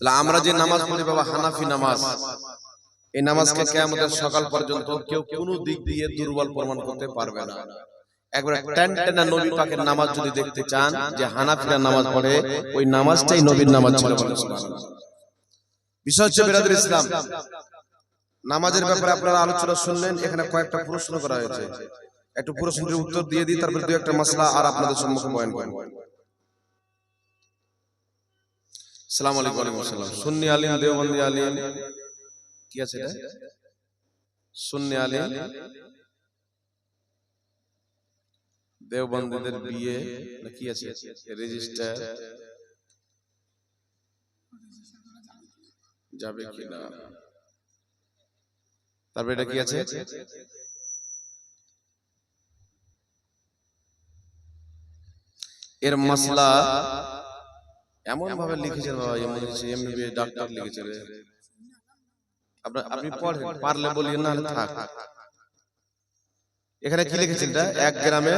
তাহলে আমরা যে নামাজ পড়ি বাবা হানাফি নামাজ। এই নামাজকে কেয়ামতের সকাল পর্যন্ত কেউ কোনো দিক দিয়ে দুর্বল প্রমাণ করতে পারবে না। একবার টেন টেনা নবী পাকের নামাজ যদি দেখতে চান যে হানাফিরা নামাজ পড়ে ওই নামাজটাই নবীর নামাজ ছিল বিষয় হচ্ছে বিরাদুল ইসলাম। নামাজের ব্যাপারে আপনারা আলোচনা শুনলেন এখানে কয়েকটা প্রশ্ন করা হয়েছে। একটু প্রশ্নের উত্তর দিয়ে দিই তারপর দু একটা মশলা আর আপনাদের সম্মুখে বয়ান করেন সালাম আলাইকুম আসসালাম সুন্নি আলিম দেওবন্দি আলিম। কি আছে এটা? সুন্নি আলিম। দেওবন্দীদের বিয়ে না কি আছে? রেজিস্টার। যাবে কিনা? তারপরে এটা কি আছে? এর মশলা এমন ভাবে লিখেছেন এমন ডাক্তার লিখেছে রে। আপনি পড়েন পারলে বলিয়ে না থাক। এখানে কি লিখেছেন এটা? এক গ্রামে?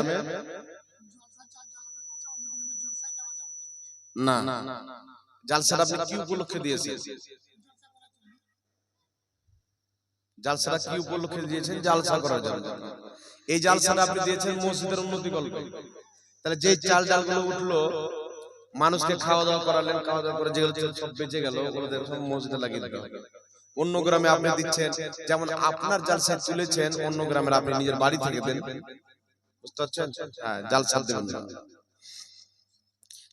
না। জালসাটা আপনি কি উপলক্ষে দিয়েছেন? জালসাটা কি উপলক্ষে দিয়েছেন? জালসা করার জন্য। এই জালসাটা আপনি দিয়েছেন মসজিদের উন্নতি করবে তাহলে যে চাল ডালগুলো উঠল মানুষকে খাওয়া দাওয়া করালেন খাওয়া দাওয়া করে যেগুলো সব বেঁচে গেল ওগুলো সব মসজিদে লাগিয়ে হবে অন্য গ্রামে আপনি দিচ্ছেন যেমন আপনার জালসা তুলেছেন অন্য গ্রামের আপনি নিজের বাড়ি থেকে দেন। বুঝতে পারছেন? হ্যাঁ জালসা দেবেন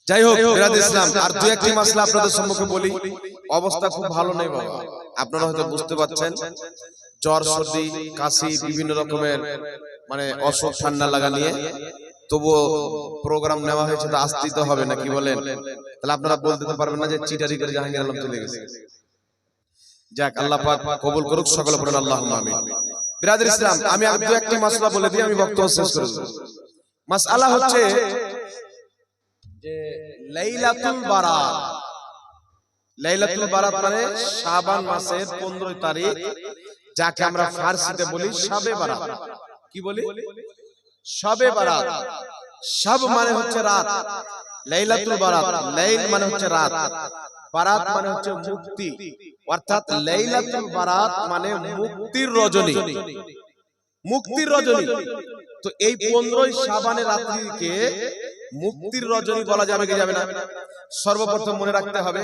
যাই হোক বিরাদ ইসলাম আর দুই একটি মাসলা আপনাদের সম্মুখে বলি অবস্থা খুব ভালো নেই বাবা। আপনারা হয়তো বুঝতে পারছেন জ্বর সর্দি কাশি বিভিন্ন রকমের মানে অসুখ ঠান্ডা লাগা নিয়ে। তবুও প্রোগ্রাম নেওয়া হয়েছে তো আসতেই তো হবে না কি বলেন? তাহলে আপনারা বলতে পারবেন না যে চিটারি করে জাহাঙ্গীর আলম চলে গেছে। যাক, আল্লাহ পাক কবুল করুক, সকলে পড়েন আল্লাহ আমিন। বিরাদের ইসলাম, আমি আর দু একটি মাসলা বলে দিই, আমি বক্তব্য শেষ করে দেব। মাসআলা হচ্ছে যে লাইলাতুল বারাত লাইলাতুল বারাত মানে শাবান মাসের 15 তারিখ, যাকে আমরা ফারসিতে বলি শাবে বারাত কি বলি? শাবে বারাত। শাব মানে হচ্ছে রাত। লাইলাতুল বারাত। লাইল মানে হচ্ছে রাত। বারাত মানে হচ্ছে মুক্তি। অর্থাৎ লাইলাতুল বারাত মানে মুক্তির রজনী। মুক্তির রজনী। তো এই পনেরোই সাবানের রাত্রিকে মুক্তির রজনী বলা যাবে কি যাবে না? সর্বপ্রথম মনে রাখতে হবে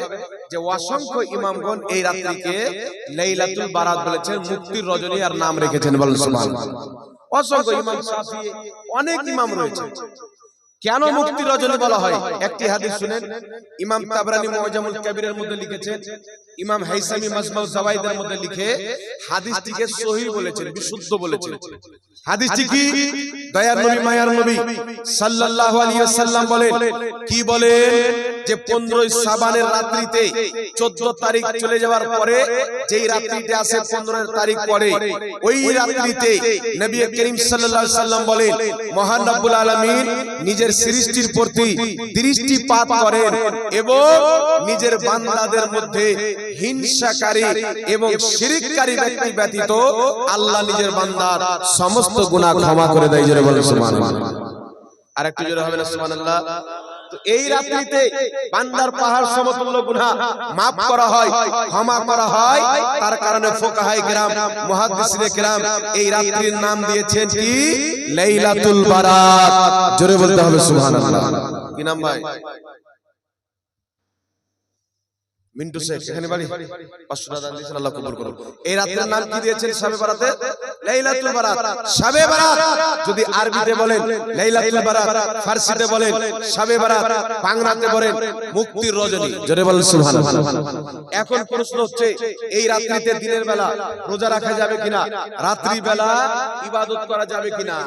যে অসংখ্য ইমামগণ এই রাত্রিকে লাইলাতুল বারাত বলেছেন মুক্তির রজনী আর নাম রেখেছেন বলেন। সুবহানাল্লাহ। অসংখ্য ইমাম অনেক ইমাম রয়েছে। কেন মুক্তি রজনী বলা হয়? একটি হাদিস শুনেন ইমাম তাবরানি মুআজামুল কাবীরের মধ্যে লিখেছেন ইমাম হাইসামি মাজমাউ জাওয়াইদের মধ্যে লিখে হাদিসটিকে সহিহ বলেছেন বিশুদ্ধ বলেছেন। হাদিসটি কি? দয়ার নবী মায়ার নবী সাল্লাল্লাহু আলাইহি ওয়াসাল্লাম বলেন কি বলে যে 15 সাবানের রাত্রিতে 14 তারিখ চলে যাওয়ার পরে, যেই রাত্রিতে আসে 15 তারিখ পরে, ওই রাত্রিতে নবী করিম সাল্লাম বলেন নিজের সৃষ্টির প্রতি দৃষ্টিপাত করেন এবং নিজের বান্দাদের মধ্যে হিংসাকারী এবং শিরিককারী ব্যক্তি ব্যতীত আল্লাহ নিজের বান্দার সমস্ত গুনাহ ক্ষমা করে দেয়। জোরে সুবহানাল্লাহ। আর একটু জোরে হবে না সুবহানাল্লাহ? এই রাত্রিতে বান্দার পাহাড় সমতুল্য গুনাহ maaf করা হয়, ক্ষমা করা হয়। তার কারণে ফোকাহাই গ্রাম মুহাদ্দিসিনে গ্রাম এই রাত্রির নাম দিয়েছেন কি? লাইলাতুল বারাত জোরে বলতে হবে সুবহানাল্লাহ। কি নাম ভাই? মিন্টু শেখ এখানে বাড়ি। পাঁচশো টাকা দিয়েছেন আল্লাহ কবুল করুন এই রাতের নাম কি দিয়েছেন শাবে বারাতে। লাইলাতুল বারাত। শাবে বারাত। যদি আরবিতে বলেন লাইলাতুল বারাত ফারসিতে বলেন শাবে বারাত বাংলাতে বলেন মুক্তির রজনী জোরে বলেন সুবহানাল্লাহ এখন প্রশ্ন হচ্ছে এই রাত্রিতে দিনের বেলা রোজা রাখা যাবে কিনা? রাত্রি বেলা ইবাদত করা যাবে কিনা?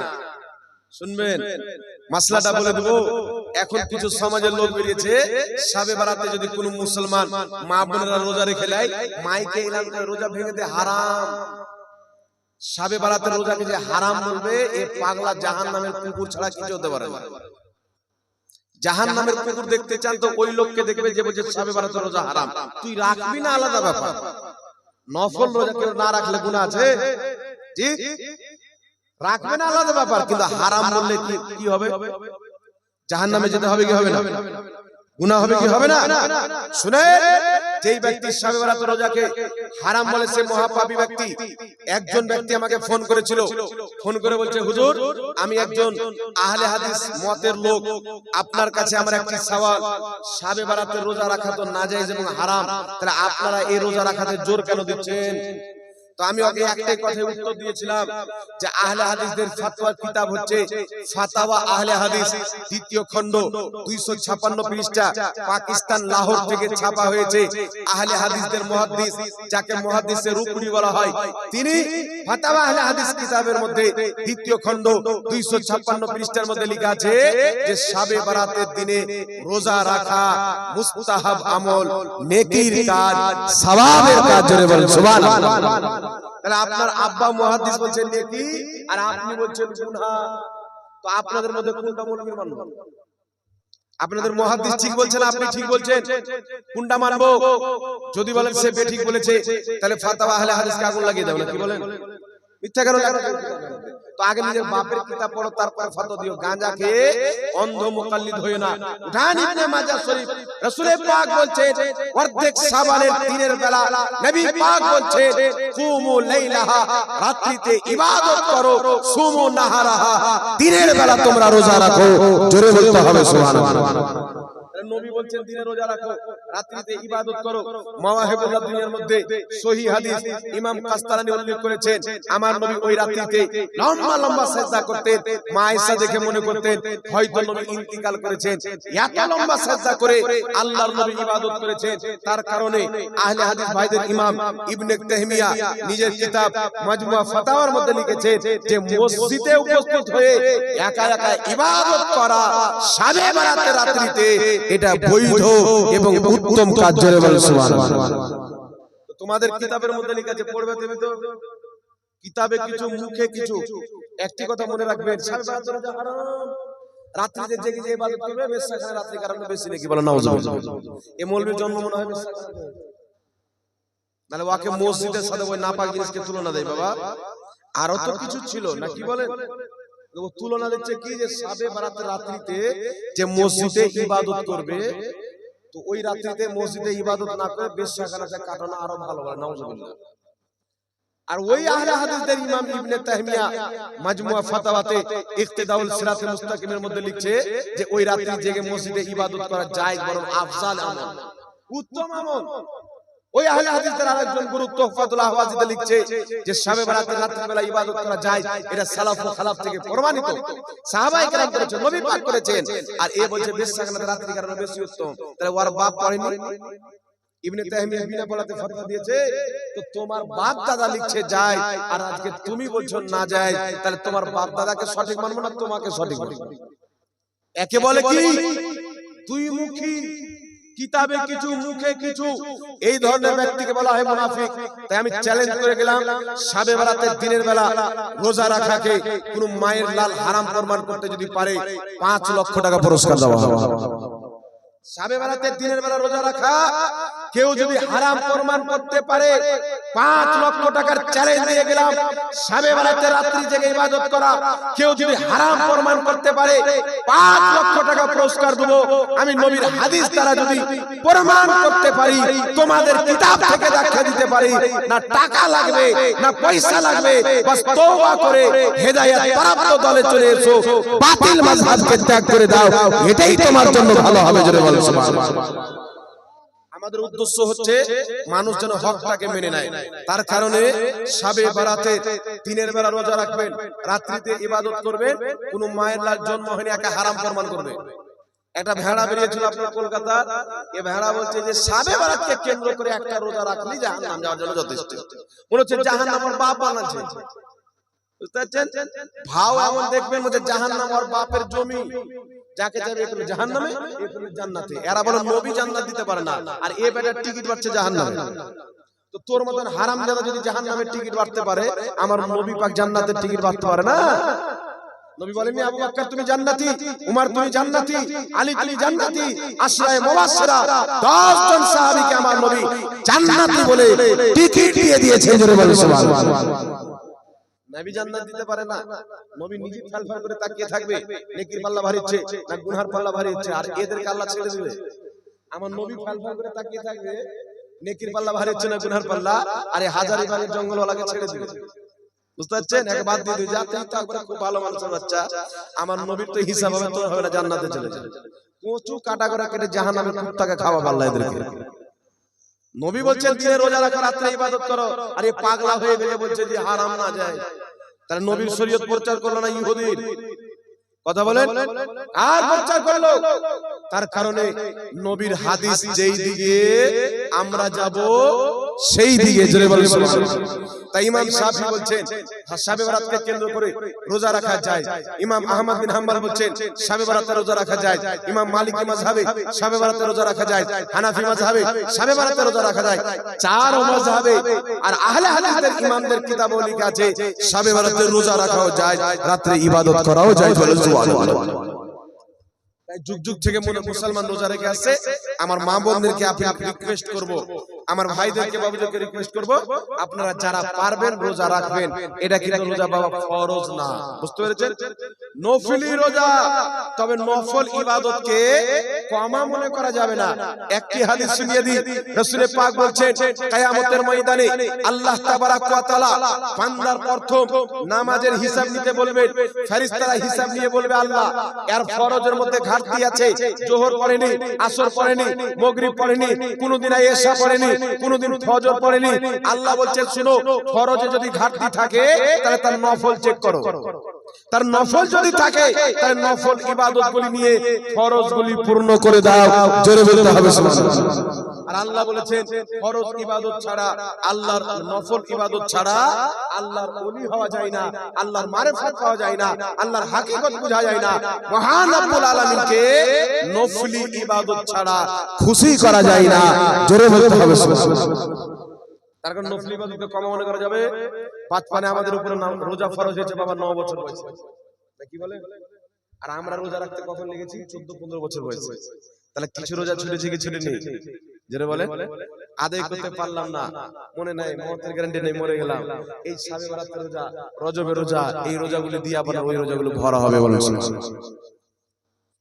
শুনবেন? মাসলাটা বলে দেবো। এখন কিছু সমাজের লোক বেরিয়েছে সাবে বারাতে যদি কোনো মুসলমান মা বোনেরা রোজা রেখে দেয় মাইকে এলান করে রোজা ভেঙে দেয় হারাম। সাবে বারাতে রোজাকে যে হারাম বলবে এ পাগলা জাহান নামের কুকুর ছাড়া কিছু হতে পারে না। জাহান নামের কুকুর দেখতে চান তো ওই লোককে দেখবে যে বলছে সাবে বারাতে রোজা হারাম। তুই রাখবি না আলাদা ব্যাপার। নফল রোজা কেউ না রাখলে গুণা আছে। জি রাখবে না। আলাদা ব্যাপার কিন্তু হারাম বললে কি হবে জাহান নামে যেতে হবে কি হবে না? গুনাহ হবে কি হবে না? শুনে যেই ব্যক্তি শাবে বারাত রোজাকে হারাম বলে সে মহাপাপী ব্যক্তি একজন ব্যক্তি আমাকে ফোন করেছিল ফোন করে বলছে হুজুর আমি একজন আহলে হাদিস মতের লোক। আপনার কাছে আমার একটি সওয়াল শাবে বারাতের রোজা রাখা তো নাজায়েজ এবং হারাম। তাহলে আপনারা এই রোজা রাখাতে জোর কেন দিচ্ছেন? তো আমি ওকে একটাই কথায় উত্তর দিয়েছিলাম যে আহলে হাদিসদের ফতোয়ার কিতাব হচ্ছে ফাতাওয়া আহলে হাদিস দ্বিতীয় খণ্ড 256 পৃষ্ঠা পাকিস্তান লাহোর থেকে ছাপা হয়েছে আহলে হাদিসদের মুহাদ্দিস যাকে মুহাদ্দিসের রূপড়ি বলা হয়। তিনি ফাতাওয়া আহলে হাদিস কিতাবের মধ্যে দ্বিতীয় খণ্ড 256 পৃষ্ঠার মধ্যে লেখা আছে যে শাবে বারাতের দিনে রোজা রাখা মুস্তাহাব আমল নেকির কাজ সওয়াবের কাজ জোরে বলেন সুবহানাল্লাহ। তাহলে আপনার আব্বা মহাদিস বলছেন নেকি আর আপনি বলছেন গুনহা। তো আপনাদের মধ্যে কোনটা মৌলবীর মানব আপনাদের মহাদিস ঠিক বলছেন আপনি ঠিক বলছেন। কোনটা মানবো? যদি বলেন সে ঠিক বলেছে তাহলে ফাতাওয়া আহলে হাদিসকে আগুন লাগিয়ে দাও না কি বলেন? মিথ্যা কেন লাগানো? তো আগে নিজের বাপের কিতাব পড়ো তারপরে দিও। গাঁজা খেয়ে অন্ধ মুকাল্লিদ হইও না। উঠান ইবনে মাজাহ শরীফ। রাসূল পাক বলছেন অর্ধেক শাবানের দিনের বেলা নবী পাক বলছেন কুমু লাইলাহা রাত্রিতে ইবাদত করো সুমু নাহারাহা দিনের বেলা তোমরা রোজা রাখো। জোরে বলতে হবে সুবহানাল্লাহ। নবী বলছেন দিনে রোজা রাখো। রাত্রিতে ইবাদত করো। মাওয়াহিবুল্লাহ দুনিয়ার মধ্যে সহি হাদিস ইমাম কাস্তালানি উল্লেখ করেছেন। আমার নবী ওই রাত্রিতে লম্বা লম্বা সেজদা করতেন। মা আয়েশা দেখে মনে করতেন হয়তো নবী ইন্তিকাল করেছেন। এত লম্বা সেজদা করে আল্লাহর নবী ইবাদত করেছেন। তার কারণে আহলে হাদিস ভাইদের ইমাম ইবনে তাহমিয়া নিজের কিতাব মাজমুয়া ফাতাওয়ার মধ্যে লিখেছেন যে মসজিদে উপস্থিত হয়ে একা একা ইবাদত করা সাবে রাত্রিতে এটা বৈধ এবং উত্তম কাজ জোরে বলেন সুবহানাল্লাহ। তোমাদের কিতাবের মধ্যে লেখা আছে পড়বে তুমি তো? কিতাবে কিছু মুখে কিছু। একটি কথা মনে রাখবেন হারাম। রাত্রিতে জেগে যে ইবাদত করবে বেশা খানে রাত্রি কারণে বেশি নাকি বলেন নাউজুবিল্লাহ এই মৌলবীর জন্ম মনে হয় খানাতে। ওকে মসজিদের সাথে ওই নাপাক জিনিসকে তুলনা দেয় বাবা। আরও তো কিছু ছিল না কি বলে তুলনা দিচ্ছে কি যে সাবে বারাতে রাত্রিতে যে মসজিদে ইবাদত করবে তো ওই রাত্রিতে মসজিদে ইবাদত না করে বেশ কাটানো আরও ভালো হয় নাউজুবিল্লাহ। আর ওই আহলে হাদিসদের ইমাম ইবনে তাহমিয়া মাজমুয়া ফাতাওয়াতে ইক্তেদাউল সিরাত মুস্তাকিমের মধ্যে লিখছে যে ওই রাত্রি জেগে মসজিদে ইবাদত করা যায় বরং আফজাল আমল। উত্তম আমল। ওই আহলে হাদিসদের আরেকজন গুরু তোহফাতুল আহওয়াজিতে লিখছে যে শাবে বারাতে রাত্রিবেলা ইবাদত করা যায় এটা সালাফ ও খালাফ থেকে প্রমাণিত। সাহাবায়ে কেরাম করেছেন নবী পাক করেছেন। আর এ বলছে বেশ্যাখানাতে রাত্রি কারণে বেশি উত্তম। তাহলে ওর বাপ পড়েনি? ইবনে তাহমিয়া বিনা পড়াতে ফতোয়া দিয়েছে তো তোমার বাপ দাদা লিখছে যায় আর আজকে তুমি বলছো না যায় তাহলে তোমার বাপ দাদাকে সঠিক মানবো না তোমাকে সঠিক মানবো একে বলে কি? তুই মুখী। কিতাবে কিছু মুখে কিছু। এই ধরনের ব্যক্তিকে বলা হয় মুনাফিক। তাই আমি চ্যালেঞ্জ করে গেলাম সাবে বেলাতে দিনের বেলা রোজা রাখাকে কোন মায়ের লাল হারাম প্রমাণ করতে যদি পারে পাঁচ লক্ষ টাকা পুরস্কার দেওয়া হবে। সাবে বেলাতে দিনের বেলা রোজা রাখা কেউ যদি হারাম প্রমাণ করতে পারে পাঁচ লক্ষ টাকার চ্যালেঞ্জ দিয়ে গেলাম। সাবে বেলাতে রাত্রি জেগে ইবাদত করা কেউ যদি হারাম প্রমাণ করতে পারে পাঁচ লক্ষ টাকা পুরস্কার দেবো। আমি নবীর হাদিস দ্বারা যদি প্রমাণ করতে পারি তোমাদের কিতাব থেকে দেখা দিতে পারি না টাকা লাগবে না পয়সা লাগবে বাস তওবা করে হেদায়েত প্রাপ্ত দলে চলে এসো। বাতিল মাযহাবকে ত্যাগ করে দাও এটাই তোমার জন্য ভালো হবে জোরে বলো আমাদের উদ্দেশ্য হচ্ছে মানুষ যেন হকটাকে মেনে নেয়। তার কারণে সাবে বারাতে দিনের বেলা রোজা রাখবেন রাত্রিতে ইবাদত করবেন কোন মায়ের লাল জন্ম হয়নি একা হারাম প্রমাণ করবে। একটা ভেড়া বেরিয়েছিল আপনার কলকাতা এ ভেড়া বলছে যে সাবে বারাতকে কেন্দ্র করে একটা রোজা রাখলি জাহান্নাম যাওয়ার জন্য যথেষ্ট। মনে হচ্ছে জাহান্নাম ওর বাপ বানাচ্ছে। বুঝতে পারছেন? ভাও এমন দেখবেন মধ্যে জাহান্নাম ওর বাপের জমি। যাকে যাবে এখানে জাহান্নামে এখানে জান্নাতে। এরা বলে নবী জান্নাত দিতে পারে না। আর এ বেটার টিকিট পাচ্ছে জাহান্নামে। তো তোর মতন হারাম জাদা যদি জাহান্নামের টিকিট বাড়তে পারে আমার নবী পাক জান্নাতের টিকিট বাড়তে পারে না। নবী বলেননি আবু বকর তুমি জান্নাতি উমর তুমি জান্নাতি আলী তুমি জান্নাতি আশরায়ে মুবাশশিরা 10 জন সাহাবীকে আমার নবী জান্নাতি বলে টিকিট দিয়ে দিয়েছেন। জোরে বলে সুবহানাল্লাহ। নবী জান্নাত দিতে পারে না। নবী নিজে ফেলফাল করে তাকিয়ে থাকবে, নেকির পাল্লা ভারী হচ্ছে না গুনহার পাল্লা ভারী হচ্ছে আর এদেরকে আল্লাহ ছেড়ে আমার নবী ফাল ফাল করে তাকিয়ে থাকবে, নেকির পাল্লা ভারী হচ্ছে না গুনার পাল্লা হাজারি বাড়ির জঙ্গলওয়ালাকে ছেড়ে নবীর তো হিসাব হবে তো হবে না জান্নাতে চলে যাবে। কচু কাটা কেটে জাহান্নামে কুত্তাকে খাওয়া পাল্লা নবী বলছেন রোজা রাখো, রাত্রে ইবাদত করো। আর পাগলা হয়ে গেলে বলছে যে হারাম না যায়। তাহলে নবীর শরীয়ত প্রচার করল না ইহুদির? কথা বলেন? আর প্রচার করল? তার কারণে নবীর হাদিস যেই দিকে আমরা যাব সেই দিকে জোরে। তাই ইমাম বলছেন বরাতকে কেন্দ্র করে রোজা রাখা যায়। ইমাম আহমদ বিন হাম্বল বলছেন শাবে বরাতে রোজা রাখা যায়। ইমাম মালিকি মাযহাবে শাবে বরাতে রোজা রাখা যায়। হানাফি মাযহাবে শাবে বরাতে রোজা রাখা যায়। চার মাযহাবে আর আহলে হাদিসের ইমামদের কিতাবও লেখা আছে শাবে বরাতে রোজা রাখাও যায় রাত্রে ইবাদত করাও যায় বলে সুবহানাল্লাহ যুগ যুগ থেকে মনে মুসলমান রোজা রেখে আসছে। আমার মা বোনদেরকে আপনি রিকোয়েস্ট করব আমার ভাইদেরকে বাবুদেরকে রিকোয়েস্ট করব। আপনারা যারা পারবেন রোজা রাখবেন। এটা কিন্তু রোজা বাবা ফরজ না। বুঝতে পেরেছেন? নফলি রোজা। তবে নফল ইবাদতকে কমা মনে করা যাবে না। একটি হাদিস শুনিয়ে দিই। রাসূলের পাক বলছেন কিয়ামতের ময়দানে আল্লাহ তাবারাক ওয়া তাআলা বান্দার প্রথম নামাজের হিসাব নিতে বলবেন ফেরেশতারা হিসাব নিয়ে বলবে আল্লাহ। এর ফরজের মধ্যে ঘাটতি আছে। জোহর পড়েনি আসর পড়েনি মাগরিব পড়েনি কোনদিন এশা পড়েনি কোনদিন ফজর পড়েনি। আল্লাহ বলছেন শুনো ফরজে যদি ঘাটতি থাকে তাহলে তার নফল চেক করো। তার নফল যদি থাকে তাহলে নফল ইবাদত গুলি নিয়ে ফরজ গুলি পূর্ণ করে দাও। জোরে বলতে হবে আর আল্লাহ বলেছেন ফরজ ইবাদত ছাড়া আল্লাহর নফল ইবাদত ছাড়া আল্লাহর ওলি হওয়া যায় না আল্লাহর মারিফত পাওয়া যায় না আল্লাহর হাকিকত বোঝা যায় না। মহান আলামিনকে নফলি ইবাদত ছাড়া খুশি করা যায় না। জোরে বলতে হবে তার কারণ নফলি ইবাদতকে কম মনে করা যাবে। পাঁচ পানে আমাদের উপরে রোজা ফরজ হয়েছে বাবা ন বছর বয়সে। কি বলে? আর আমরা রোজা রাখতে কখন লেগেছি? চোদ্দ পনেরো বছর বয়সে। তাহলে কিছু রোজা ছুটেছে কি ছুটে নেই যেটা বলে আদায় করতে পারলাম না। মনে নাই মতের গ্যারান্টি নেই মরে গেলাম। এই সাবে বারাতের রোজা রজবের রোজা এই রোজাগুলি দিয়ে আপনার ওই রোজাগুলো ভরা হবে বলেন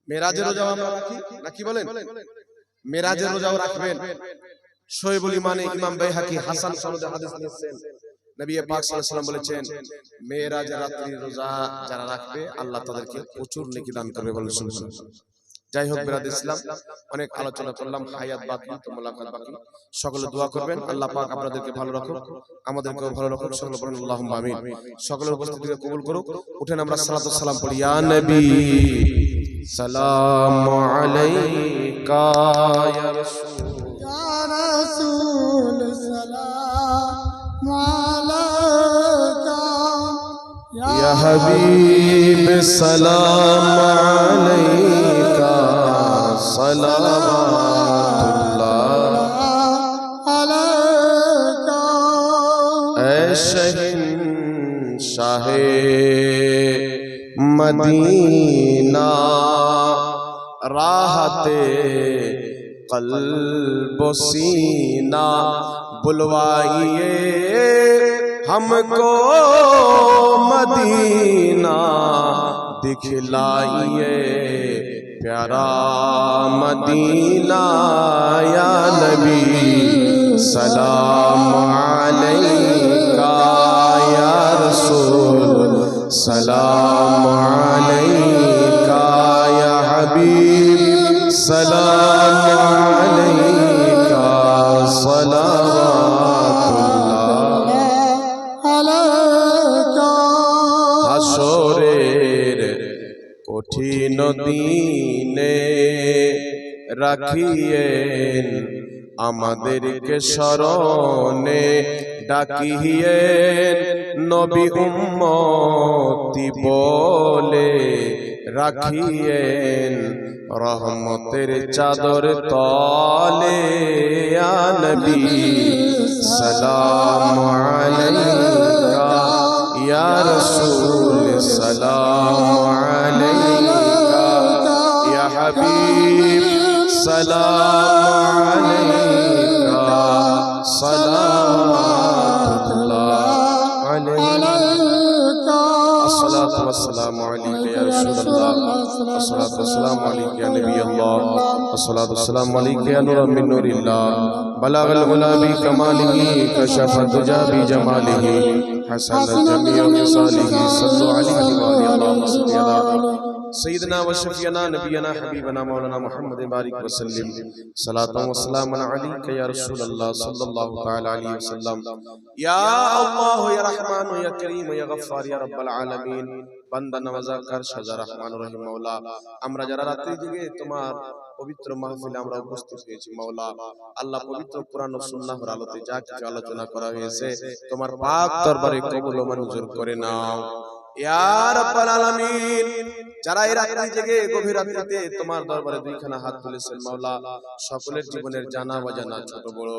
মেরাজের রোজাও আমরা রাখি? না কি বলেন? মেরাজের রোজাও রাখবেন শোয়েবুল ইমানে ইমাম বাইহাকি হাসান সনদে হাদিস নিয়েছেন। নবী পাক সাল্লাল্লাহু আলাইহি বলেছেন মেরাজ রাত্রি রোজা যারা রাখবে আল্লাহ তাদেরকে প্রচুর নেকি দান করবে বলে শুনছেন যাই হোক বিরাদ ইসলাম অনেক আলোচনা করলাম হায়াত বাকি তো মোলাকাত বাকি। সকলে দোয়া করবেন আল্লাহ পাক আপনাদেরকে ভালো রাখুক আমাদেরকেও ভালো রাখুক সকলে বলেন আল্লাহুম্মা আমিন। সকলের উপস্থিতিকে কবুল করুক উঠেন আমরা সালাতু সালাম পড়ি ইয়া নবী! সালামু আলাইকা ইয়া রাসূল يا حبيب سلام عليك صلوات الله عليك اے شہن شاہ مدینہ راحت قلب و سینہ بلوائیے۔ ہم کو مدینہ دکھلائیے۔ پیارا مدینہ، یا نبی، سلام علیکہ، یا رسول، سلام علیکہ، یا حبیب، سلام علیکہ۔ দিনে রাখিয়েন আমাদেরকে স্মরণে ডাকিয়েন নবী উম্মতি বলে রাখিয়েন রহমতের চাদর তলে। আনবী সালাম আলাইকা। ইয়া রাসূল, সালাম السلام عليك صلوات الله عليك الصلاة والسلام عليك يا رسول الله الصلاة والسلام عليك يا نبي الله الصلاة والسلام عليك يا نور من نور الله بلغ الغلا بكماله كشف الدجى بجماله حسن الجميع بصاله صلوا عليه وآله الله صل على سيدنا وشفينا نبينا حبيبنا مولانا محمد بارك وسلم صلاة وسلاما عليك يا رسول الله صلى الله تعالى عليه وسلم يا الله يا رحمن يا كريم يا غفار يا رب العالمين বান্দা নওয়াজাকার সাজা রহমান রহিম মাওলা আমরা যারা রাত্রি জেগে তোমার পবিত্র মাহফিলে আমরা উপস্থিত হয়েছি মাওলা আল্লাহ পবিত্র কোরআন ও সুন্নাহর আলোতে যা কিছু আলোচনা করা হয়েছে তোমার পাক দরবারে কবুল ও মঞ্জুর করে নাও ইয়া রাব্বাল আলামিন যারা এরা রাত্রি জেগে গভীর রাত্রিতে তোমার দরবারে দুইখানা হাত তুলেছেন মাওলা সকলের জীবনের জানা বাজানা ছোট বড়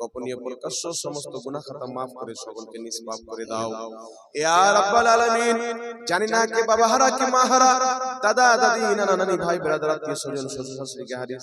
গোপনীয় প্রকাশ্য সমস্ত গুনাহ খাতা মাফ করে সকলকে নিষ্পাপ করে দাও। ইয়া রাব্বাল আলামিন জানি না কে বাবা হারা কে মা হারা দাদা দাদি নানা নানি ভাই ব্রাদার আত্মীয় স্বজন শ্বশুর শাশুড়িকে হারিয়ে